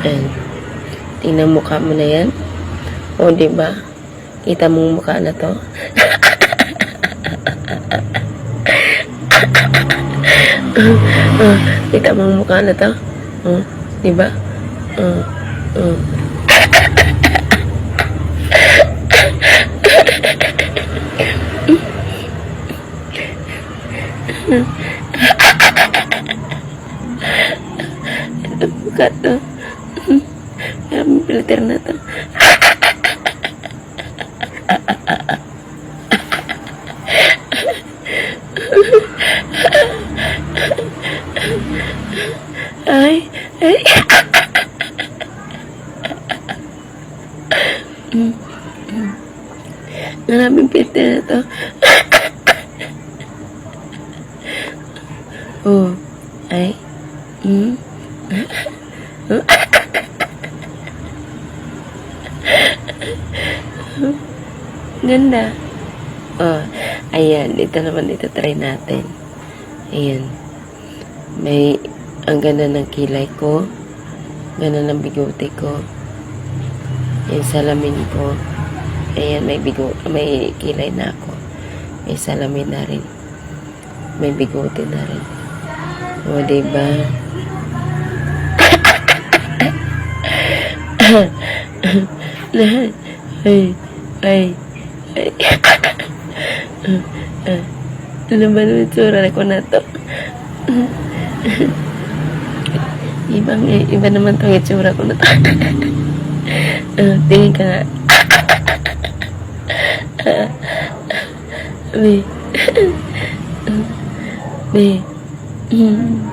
Ayan. Tingnan mukha mo na yan. O, ba? Kita mo mukha na to. Ah, kita mo mukha na to. Oh, di ba? Oh, oh. Ito mukha to. Kami filter na to. Ay, ay. Maraming filter na to. oh, ay. Mm. Ganda. Oh, ayan. Dito naman, dito try natin. Ayan. May, ang ganda ng kilay ko. Ganda ng bigote ko. Yung salamin ko. Ayan, may bigo, may kilay na ako. May salamin na rin. May bigote na rin. O, diba? Lahat. Ay, ay, ay. Ano ba naman tsura ko na to? Ibang, iba naman tong itsura ko na to. Ah, tingin ka nga. Be. Be. Mm.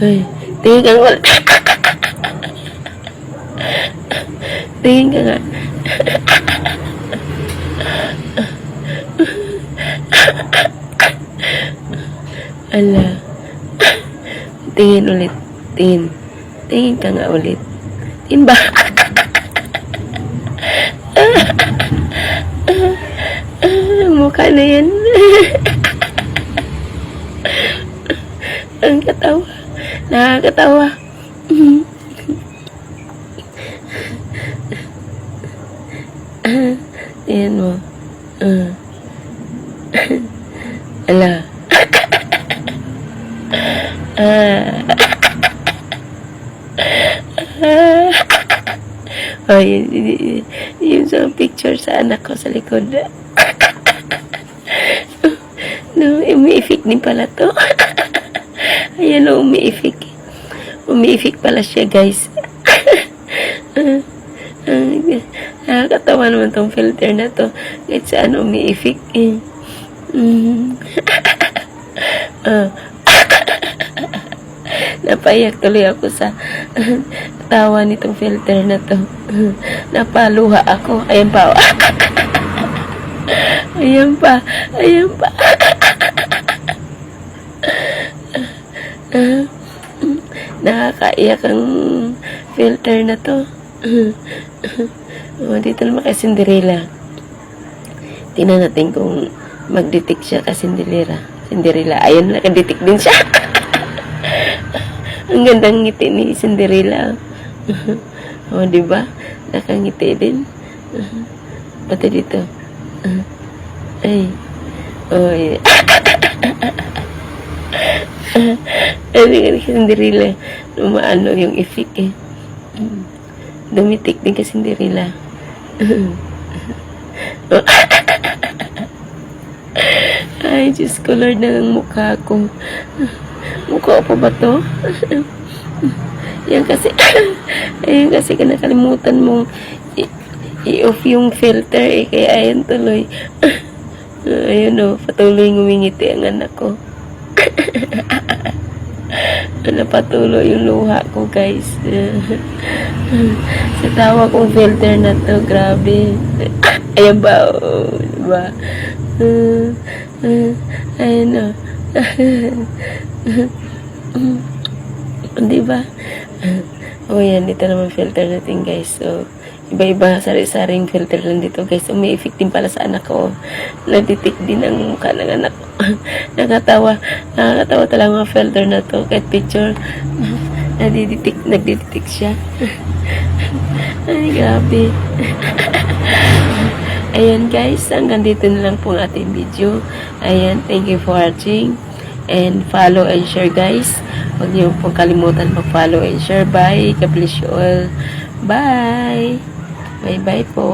Ay, tingin ka nga. Tingin ka nga. Ala. Tingin ulit. Tingin. Tingin ka nga ulit. Tingin ba? Ang mukha na yan. Ang katawa. Nakakatawa. Ayan mo. Ah. Ala. Ah. Oh, yun, yun, yun sa picture sa anak ko sa likod. no, umiifik din pala to. Ayan o, umiifik. Umiifik pala siya, guys. Nakakatawa naman tong filter na to. Kahit saan umiifik. Eh. Mm. Ah. Napaiyak tuloy ako sa tawa nitong filter na to. Napaluha ako. Ayan pa. oh. Ayan pa. Ayan pa. Nakakaiyak ang filter na to. Oh, dito naman kay Cinderella. Tingnan natin kung mag-detect siya kay Cinderella. Cinderella. Ayun, nakadetect din siya. Ang gandang ngiti ni Cinderella. oh, di ba? Nakangiti din. Pati dito. Ay. Oh, yeah. Ay, ni Cinderella. Lumaano yung effect eh. Dumitik din kay Cinderella. Ay, Diyos ko, Lord, ng mukha ko. Mukha pa ba to? Yan kasi, ayan kasi kinakalimutan mong i-off yung filter eh, kaya ayan tuloy. Ayun o, patuloy ngumingiti ang anak ko. Napatuloy yung luha ko, guys. Sa tawa kong filter na to, grabe. Ayan ba, oh, diba? Uh, ayan o. diba? O yan, dito naman filter natin, guys. So, iba-iba, sari-saring filter lang dito, guys. So, may effect din pala sa anak ko. Nagtitik din ang mukha ng anak ko. Nakatawa. Nakakatawa talaga mga filter na to. Kahit picture, Nadiditik, nagdiditik siya. Ay, grabe. Ayan guys, hanggang dito na lang po ating video. Ayan, thank you for watching. And follow and share guys. Huwag niyo pong kalimutan mag-follow and share. Bye. God bless you all. Bye. Bye-bye po.